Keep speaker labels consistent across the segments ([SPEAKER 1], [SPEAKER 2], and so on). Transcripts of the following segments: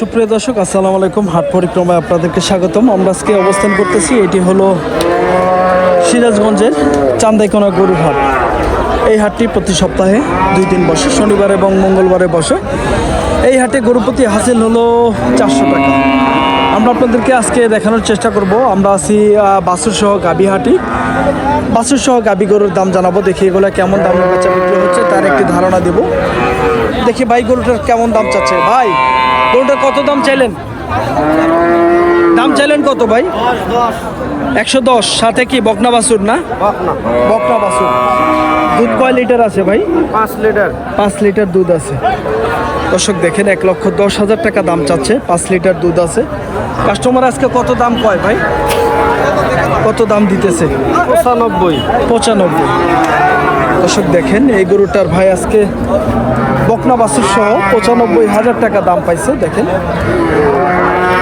[SPEAKER 1] সুপ্রিয় দর্শক, আসসালামু আলাইকুম। হাট পরিক্রমায় আপনাদেরকে স্বাগতম। আমরা আজকে অবস্থান করতেছি, এটি হলো সিরাজগঞ্জের চান্দাইকোনা গরুর হাট। এই হাটটি প্রতি সপ্তাহে দুই দিন বসে, শনিবার এবং মঙ্গলবারে বসে। এই হাটে গরু প্রতি হাসিল হলো চারশো টাকা। আমরা আপনাদেরকে আজকে দেখানোর চেষ্টা করব। আমরা আছি বাছুর সহ গাবি হাটি। বাসুর সহ গাবি গরুর দাম জানাব, দেখি এগুলো কেমন দামে বেচা বিক্রি হচ্ছে, তার একটি ধারণা দেব। দেখি ভাই, গরুটার কেমন দাম চাচ্ছে? ভাই গরুটার কত দাম চাইলেন? দাম চাইলেন কত ভাই? একশো দশ সাথে কি বকনা বাছুর না? বকনা। বাছুর দুধ কয় লিটার আছে ভাই?
[SPEAKER 2] পাঁচ লিটার।
[SPEAKER 1] পাঁচ লিটার দুধ আছে। দর্শক দেখেন এক লক্ষ দশ হাজার টাকা দাম চাচ্ছে পাঁচ লিটার দুধ আছে। কাস্টমার আজকে কত দাম কয় ভাই? কত দাম দিতেছে?
[SPEAKER 2] পঁচানব্বই।
[SPEAKER 1] পঁচানব্বই। দর্শক দেখেন এই গরুটার ভাই আজকে বকনা বাছুর সহ পঁচানব্বই হাজার টাকা দাম পাইছে দেখেন।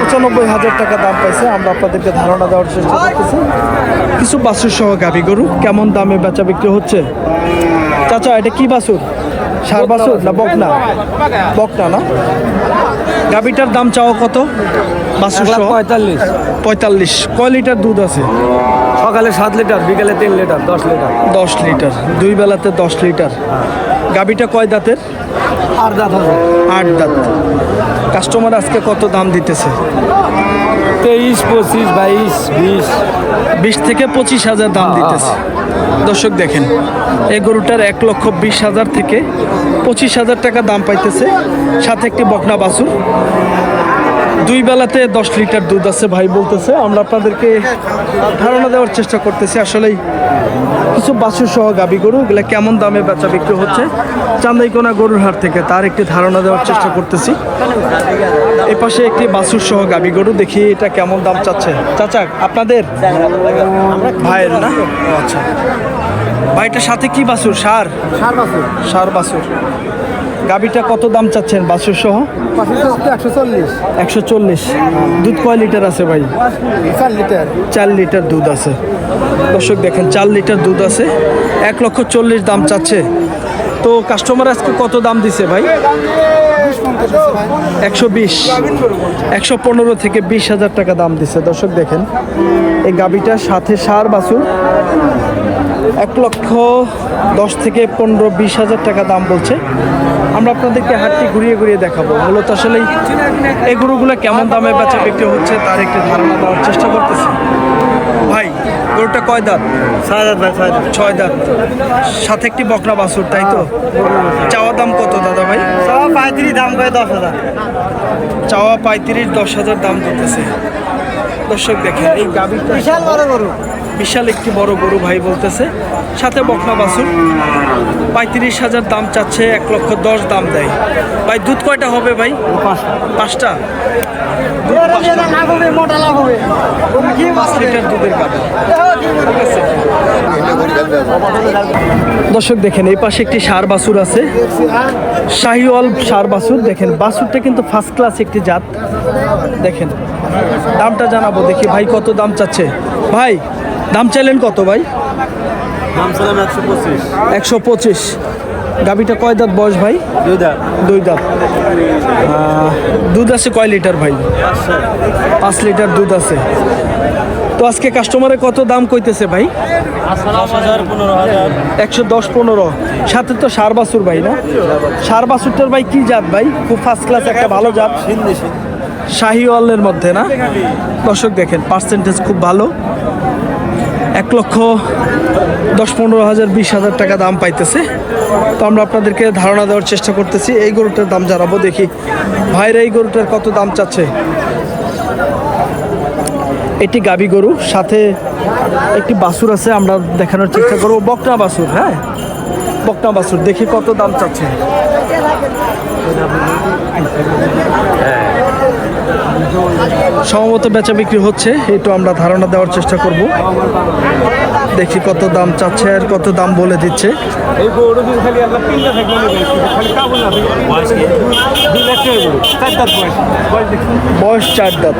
[SPEAKER 1] পঁচানব্বই হাজার টাকা দাম পাইছে আমরা আপনাদেরকে ধারণা দেওয়ার চেষ্টা করতেছি। কিছু বাছুর সহ গাভি গরু কেমন দামে বেচা বিক্রি হচ্ছে? চাচা এটা কি বাসুর? সার বাছুর না বকনা? বকনা না? গাভিটার দাম চাওয়া কত? বাছুর সহ?
[SPEAKER 2] পঁয়তাল্লিশ।
[SPEAKER 1] পঁয়তাল্লিশ। কয় লিটার দুধ আছে?
[SPEAKER 2] সকালে সাত লিটার বিকেলে তিন লিটার দশ লিটার।
[SPEAKER 1] দশ লিটার। দুই বেলাতে দশ লিটার। গাবিটা কয় দাঁতের?
[SPEAKER 2] আর দাঁত হবে।
[SPEAKER 1] আট দাঁত। কাস্টমার আজকে কত দাম দিতেছে?
[SPEAKER 2] তেইশ পঁচিশ বাইশ বিশ।
[SPEAKER 1] বিশ থেকে পঁচিশ হাজার দাম দিতেছে। দর্শক দেখেন এই গরুটার এক লক্ষ বিশ হাজার থেকে পঁচিশ হাজার টাকা দাম পাইতেছে। সাথে একটি বকনা বাছুর। দুই বেলাতে দশ লিটার দুধ আছে ভাই বলতেছে। আমরা আপনাদেরকে ধারণা দেওয়ার চেষ্টা করতেছি। আসলেই কিছু বাছুর সহ গাবি গরু এগুলো কেমন দামে বেচা বিক্রি হচ্ছে? চান্দাইকোনা গরুর হাট থেকে তার একটি ধারণা দেওয়ার চেষ্টা করতেছি। এ পাশে একটি বাছুর সহ গাবি গরু দেখি এটা কেমন দাম চাচ্ছে। চাচা আপনাদের? ভাইয়ের না? আচ্ছা। ভাইটার সাথে কি বাছুর? সার?
[SPEAKER 2] সার বাসুর
[SPEAKER 1] সার বাছুর। গাবিটা কত দাম চাচ্ছেন? বাছুর সহ
[SPEAKER 2] একশো চল্লিশ।
[SPEAKER 1] দুধ কয় লিটার আছে ভাই?
[SPEAKER 2] চার লিটার
[SPEAKER 1] চার লিটার দুধ আছে। দর্শক দেখেন, চার লিটার দুধ আছে। এক লক্ষ চল্লিশ দাম চাচ্ছে। তো কাস্টমার আজকে কত দাম দিছে ভাই? একশো বিশ। একশো পনেরো থেকে বিশ হাজার টাকা দাম দিছে। দর্শক দেখেন, এই গাবিটার সাথে সার বাছুর এক লক্ষ দশ থেকে পনেরো বিশ হাজার টাকা দাম বলছে। আমরা আপনাদেরকে হাটটি ঘুরিয়ে ঘুরিয়ে দেখাবো। মূলত আসলে এই গরুগুলো কেমন দামে বেচা বিক্রি হচ্ছে তার একটি ধারণা দেওয়ার চেষ্টা করতেছি। ভাই গরুটা কয় দাঁত?
[SPEAKER 2] ছয় হাজার ভাই ছয় হাজার
[SPEAKER 1] ছয় দাঁত। সাথে একটি বকরা বাছুর তাই তো? চাওয়া দাম কত দাদা ভাই?
[SPEAKER 2] চাওয়া পঁয়ত্রিশ দাম করে দশ হাজার।
[SPEAKER 1] চাওয়া পঁয়ত্রিশ দশ হাজার দাম দিতেছে দর্শক দেখেন এই গাভীটা
[SPEAKER 2] বিশাল বড় গরু।
[SPEAKER 1] বিশাল একটি বড় গরু ভাই বলতেছে, সাথে বকনা বাছুর। পঁয়ত্রিশ হাজার দাম চাচ্ছে, এক লক্ষ দশ দাম দেয়। ভাই, দুধ কয়টা হবে ভাই? পাঁচটা। দর্শক, দেখেন, এই পাশে একটি সার বাছুর আছে। শাহিওয়াল সার বাছুর, দেখেন, বাছুরটা কিন্তু ফার্স্ট ক্লাস একটি জাত। দেখেন, দামটা জানাব, দেখি ভাই কত দাম চাচ্ছে। ভাই দাম চাইলেন কত ভাই?
[SPEAKER 2] দাম একশো পঁচিশ।
[SPEAKER 1] একশো পঁচিশ। গাবিটা কয় দাঁত বয়স ভাই?
[SPEAKER 2] দুই দাম
[SPEAKER 1] দুই দাঁত। দুধ আছে কয় লিটার ভাই? পাঁচ লিটার দুধ আছে। তো আজকে কাস্টমারে কত দাম কইতেছে ভাই? একশো দশ পনেরো। সাথে তো সার বাছুর ভাই না? সার বাছুরটার ভাই কি জাত ভাই? খুব ফার্স্ট ক্লাস একটা ভালো জাত। শাহিওয়ালের মধ্যে না? দর্শক দেখেন পার্সেন্টেজ খুব ভালো। এক লক্ষ দশ পনেরো হাজার বিশ হাজার টাকা দাম পাইতেছে। তো আমরা আপনাদেরকে ধারণা দেওয়ার চেষ্টা করতেছি, এই গরুটার দাম জানাব। দেখি, ভাইরা এই গরুটার কত দাম চাচ্ছে? এটি গাবি গরু, সাথে একটি বাছুর আছে, আমরা দেখানোর চেষ্টা করব। বকনা বাছুর হ্যাঁ? বকনা বাছুর, দেখি কত দাম চাচ্ছে। সম্ভবত বেচা বিক্রি হচ্ছে একটু আমরা ধারণা দেওয়ার চেষ্টা করব। দেখি কত দাম চাচ্ছে আর কত দাম বলে দিচ্ছে।
[SPEAKER 3] বয়স চার দাঁত বয়স বয়স
[SPEAKER 1] চার দাঁত।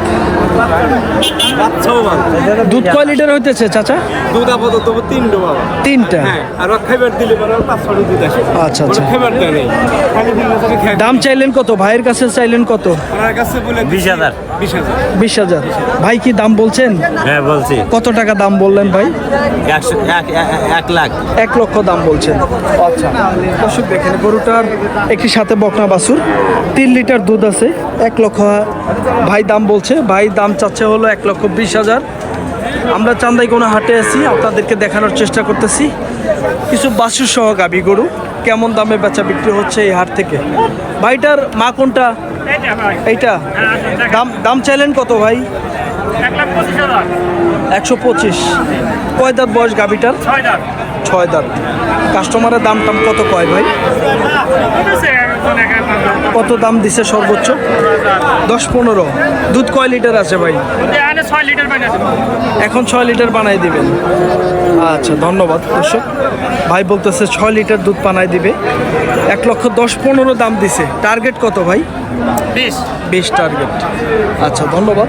[SPEAKER 3] বাচ্চাও ভালো
[SPEAKER 1] দুধ কয় লিটার হইতেছে চাচা?
[SPEAKER 3] দুধ আপাতত তিনটে বাবা।
[SPEAKER 1] তিনটা?
[SPEAKER 3] হ্যাঁ আর খাইবার দিলে
[SPEAKER 1] আচ্ছা, আচ্ছা।
[SPEAKER 3] খাইবার দেয় খালি দিন মাসে
[SPEAKER 1] দাম চাইলেন কত? ভাইয়ের কাছে চাইলেন কত?
[SPEAKER 3] কাছে বলে বিশ হাজার। বিশ হাজার।
[SPEAKER 1] বিশ হাজার। ভাই কি দাম বলছেন?
[SPEAKER 4] হ্যাঁ বলছি।
[SPEAKER 1] কত টাকা দাম বললেন ভাই?
[SPEAKER 4] একশো এক লাখ।
[SPEAKER 1] এক লক্ষ দাম বলছেন। আচ্ছা দর্শক দেখেন গরুটার একটি সাথে বকনা বাছুর তিন লিটার দুধ আছে এক লক্ষ। ভাই দাম বলছে ভাই দাম চাচ্ছে হলো এক লক্ষ বিশ হাজার। আমরা চান্দাই কোনো হাটে আছি আপনাদেরকে দেখানোর চেষ্টা করতেছি। কিছু বাছুর সহ গাবি গরু কেমন দামে বেচা বিক্রি হচ্ছে এই হাট থেকে? ভাইটার মা কোনটা? এইটা? দাম দাম চাইলেন কত ভাই? একশো পঁচিশ। কয় দাঁত বয়স গাবিটার ছয় দাঁত। কাস্টমারের দাম টাম কত কয় ভাই? কত দাম দিছে সর্বোচ্চ? দশ পনেরো। দুধ কয় লিটার আছে ভাই? এখন ছয় লিটার বানাই দিবেন আচ্ছা ধন্যবাদ দর্শক। ভাই বলতেছে ছয় লিটার দুধ বানাই দিবে। এক লক্ষ দশ পনেরো দাম দিছে। টার্গেট কত ভাই? বিশ টার্গেট। আচ্ছা ধন্যবাদ।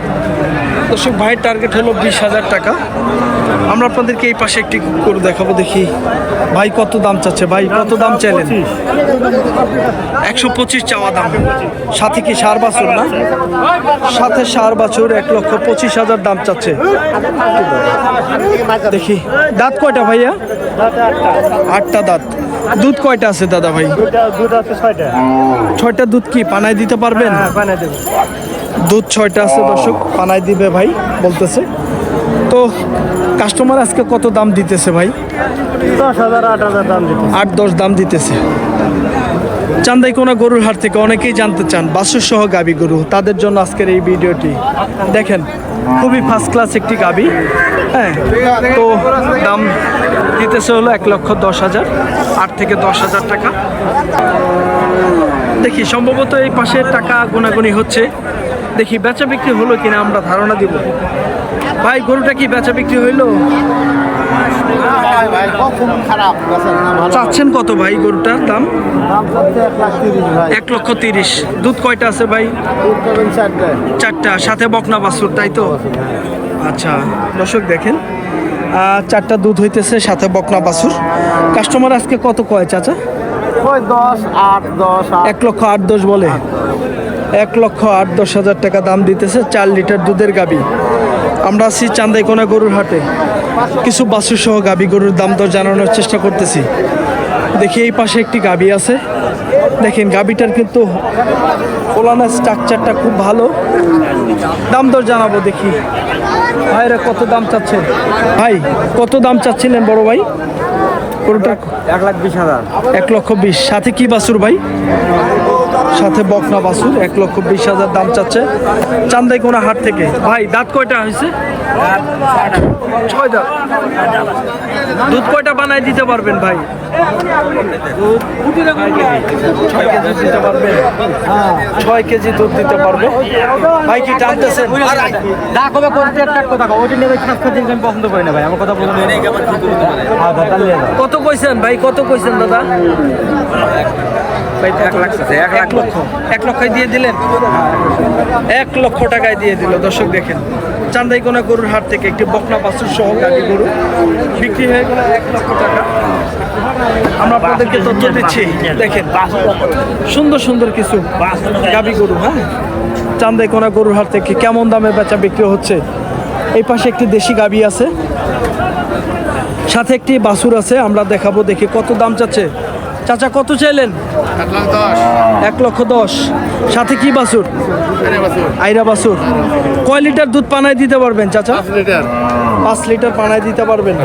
[SPEAKER 1] দর্শক ভাইয়ের টার্গেট হলো বিশ হাজার টাকা। আমরা আপনাদেরকে এই পাশে একটি করে দেখাবো, দেখি। ভাই, কত দাম চাচ্ছে? ভাই, কত দাম চাইলেন? একশো পঁচিশ চাওয়া দাম। সাথে কি সার বাছুর না? সাথে সার বাছুর, এক লক্ষ পঁচিশ হাজার দাম চাচ্ছে। দেখি, দাঁত কয়টা ভাইয়া? আটটা দাঁত। দুধ কয়টা আছে দাদা ভাই?
[SPEAKER 3] ছয়টা
[SPEAKER 1] দুধ কি পানায় দিতে পারবেন? দুধ ছয়টা আছে, দর্শক, পানায় দিবে ভাই, বলতেছে। তো কাস্টমার আজকে কত দাম দিতেছে ভাই?
[SPEAKER 3] দশ হাজার আট হাজার দাম
[SPEAKER 1] আট দশ দাম দিতেছে। চান্দাই চান্দাইকোনা গরুর হাট থেকে অনেকেই জানতে চান বাসুর সহ গাবি গরু। তাদের জন্য আজকের এই ভিডিওটি। দেখেন খুবই ফার্স্ট ক্লাস একটি গাবি। হ্যাঁ তো দাম দিতেছে হলো এক লক্ষ দশ হাজার আট থেকে দশ হাজার টাকা। দেখি সম্ভবত এই পাশে টাকা গোনাগুনি হচ্ছে। দেখি বেচা বিক্রি হলো কিনা আমরা ধারণা দিব। ভাই গরুটা কি বেচা বিক্রি হইল? চাচ্ছেন কত ভাই গরুটার দাম?
[SPEAKER 2] এক
[SPEAKER 1] লক্ষ তিরিশ। দুধ কয়টা আছে ভাই?
[SPEAKER 2] চারটে
[SPEAKER 1] সাথে বকনা বাছুর তাই তো? আচ্ছা দর্শক দেখেন চারটা দুধ হইতেছে সাথে বকনা বাছুর। কাস্টমার আজকে কত কয় চাচা?
[SPEAKER 2] ওই দশ আট দশ
[SPEAKER 1] এক লক্ষ আট দশ বলে। এক লক্ষ আট দশ হাজার টাকা দাম দিতেছে চার লিটার দুধের গাবি। আমরা আছি চান্দাইকোনা গরুর হাটে। কিছু বাছুর সহ গাবি গরুর দাম দর জানানোর চেষ্টা করতেছি। দেখি এই পাশে একটি গাবি আছে। দেখেন গাবিটার কিন্তু ওলানা স্ট্রাকচারটা খুব ভালো। দাম দর জানাব দেখি। ভাইরা কত দাম চাচ্ছে? ভাই কত দাম চাচ্ছিলেন বড় ভাই? গরুটা
[SPEAKER 3] এক লাখ বিশ হাজার।
[SPEAKER 1] এক লক্ষ বিশ। সাথে কি বাছুর ভাই? সাথে বকনা বাছুর এক লক্ষ বিশ হাজার দাম চাচ্ছে। চান্দাই কোনা হাট থেকে। ভাই দাঁত কয়টা হয়েছে? ছয় দাঁত। দুধ কয়টা বানাই দিতে পারবেন ভাই? ছয় কেজি দিতে পারবেন। ছয় কেজি দুধ দিতে পারবে। ভাই কি টানতেছেন
[SPEAKER 3] দা কবে করতে কথা ওইটা নিয়ে আমি পছন্দ করি না ভাই। আমার কথা বলুন।
[SPEAKER 1] কত কইছেন ভাই? কত কইছেন দাদা?
[SPEAKER 3] এক লাখ এক লাখ।
[SPEAKER 1] লক্ষ। এক লক্ষই দিয়ে দিলেন? এক লক্ষ টাকায় দিয়ে দিল, দর্শক দেখেন। চান্দাইকোনা গরুর হাট থেকে একটি বকনা বাছুর সহ গাড়ি গরু বিক্রি হয়ে গেল এক লক্ষ টাকা। আমরা আপনাদেরকে তথ্য দিচ্ছি, দেখেন। সুন্দর সুন্দর কিছু গাবি গরু হ্যাঁ? চান্দাইকোনা গরুর হাট থেকে কেমন দামে বেচা বিক্রি হচ্ছে? এই পাশে একটি দেশি গাবি আছে। সাথে একটি বাছুর আছে, আমরা দেখাবো দেখি কত দাম চাচ্ছে। চাচা, কত চাইলেন? এক লক্ষ দশ। সাথে কি বাছুর? আইরা বাছুর। কয় লিটার দুধ পানায় দিতে পারবেন চাচা? পাঁচ লিটার। পানায় দিতে পারবেন।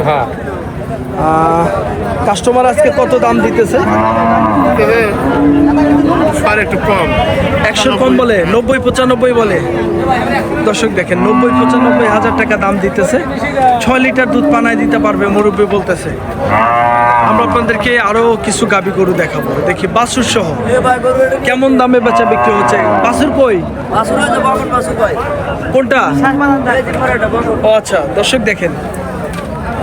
[SPEAKER 1] কাস্টমার আজকে কত দাম দিতেছে?
[SPEAKER 3] আর একটু কম।
[SPEAKER 1] একশো কম বলে নব্বই পঁচানব্বই বলে। দর্শক দেখেন নব্বই পঁচানব্বই হাজার টাকা দাম দিতেছে। ছয় লিটার দুধ পানায় দিতে পারবে মুরব্বী বলতেছে। আমরা আপনাদেরকে আরও কিছু গাবি গরু দেখাবো। দেখি বাসুর সহ। কেমন দামে বেচা বিক্রি হচ্ছে? বাসুর কই? কোনটা? ও আচ্ছা দর্শক দেখেন।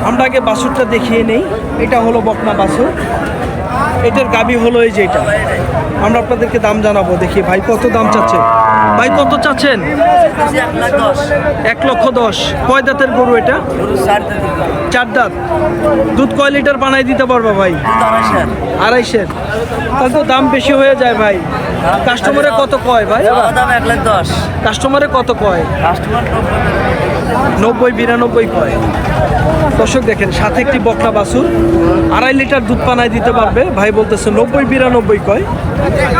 [SPEAKER 1] আমরা আগে বাসুরটা দেখিয়ে নেই। এটা হলো বকনা বাসুর এটার গাবি হলো এই যে এটা। আমরা আপনাদেরকে দাম জানাব দেখি ভাই কত দাম চাচ্ছে। ভাই কত চাচ্ছেন? এক লক্ষ দশ। কয় দাঁতের গরু এটা? চার দাঁত। দুধ কয় লিটার বানাই দিতে পারবা ভাই? আড়াইশের। তাহলে তো দাম বেশি হয়ে যায় ভাই। কাস্টমারে কত কয় ভাই? কাস্টমারে কত কয়? নব্বই, বিরানব্বই কয়? দর্শক দেখেন, সাথে একটি বকনা বাছুর, আড়াই লিটার দুধ পানায় দিতে পারবে। ভাই বলতেছে, নব্বই, বিরানব্বই কয়?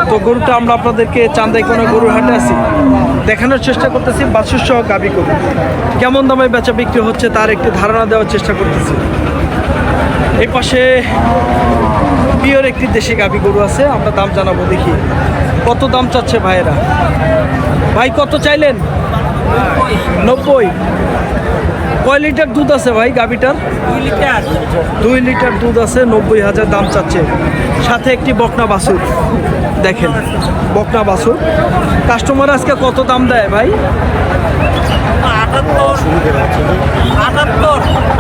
[SPEAKER 1] তো গরুটা আমরা আপনাদেরকে চান্দাই কোনো গরুর হাটে আছি। দেখানোর চেষ্টা করতেছি বাসুর সহ গাবি গরু। কেমন দামে বেচা বিক্রি হচ্ছে তার একটি ধারণা দেওয়ার চেষ্টা করতেছি। এই পাশে পিওর একটি দেশি গাবি গরু আছে, আমরা দাম জানাব দেখি। কত দাম চাচ্ছে ভাইয়েরা? ভাই, কত চাইলেন? নব্বই। কয় লিটার দুধ আছে ভাই গাবিটার দুই লিটার। দুধ আছে নব্বই হাজার দাম চাচ্ছে। সাথে একটি বকনা বাছুর। দেখেন বকনা বাছুর। কাস্টমার আজকে কত দাম দেয় ভাই?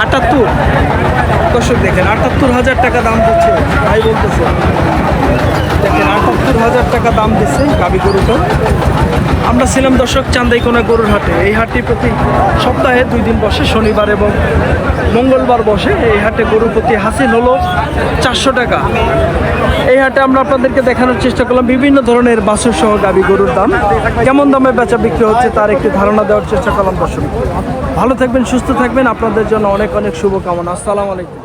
[SPEAKER 1] আটাত্তর। দর্শক দেখেন আটাত্তর হাজার টাকা দাম দিচ্ছে। ভাই বলতেছে আটাত্তর হাজার টাকা দাম দিচ্ছে গাবি গরুটা। আমরা ছিলাম দর্শক চান্দাইকোনা গরুর হাটে। এই হাটটি প্রতি সপ্তাহে দুই দিন বসে, শনিবার এবং মঙ্গলবার বসে। এই হাটে গরু প্রতি হাসিল হলো চারশো টাকা। এই হাটে আমরা আপনাদেরকে দেখানোর চেষ্টা করলাম বিভিন্ন ধরনের বাছুর সহ গাবি গরুর দাম। কেমন দামে বেচা বিক্রি হচ্ছে তার একটি ধারণা দেওয়ার চেষ্টা করলাম দর্শক ভালো থাকবেন, সুস্থ থাকবেন। আপনাদের জন্য অনেক অনেক শুভকামনা। আসসালামু আলাইকুম।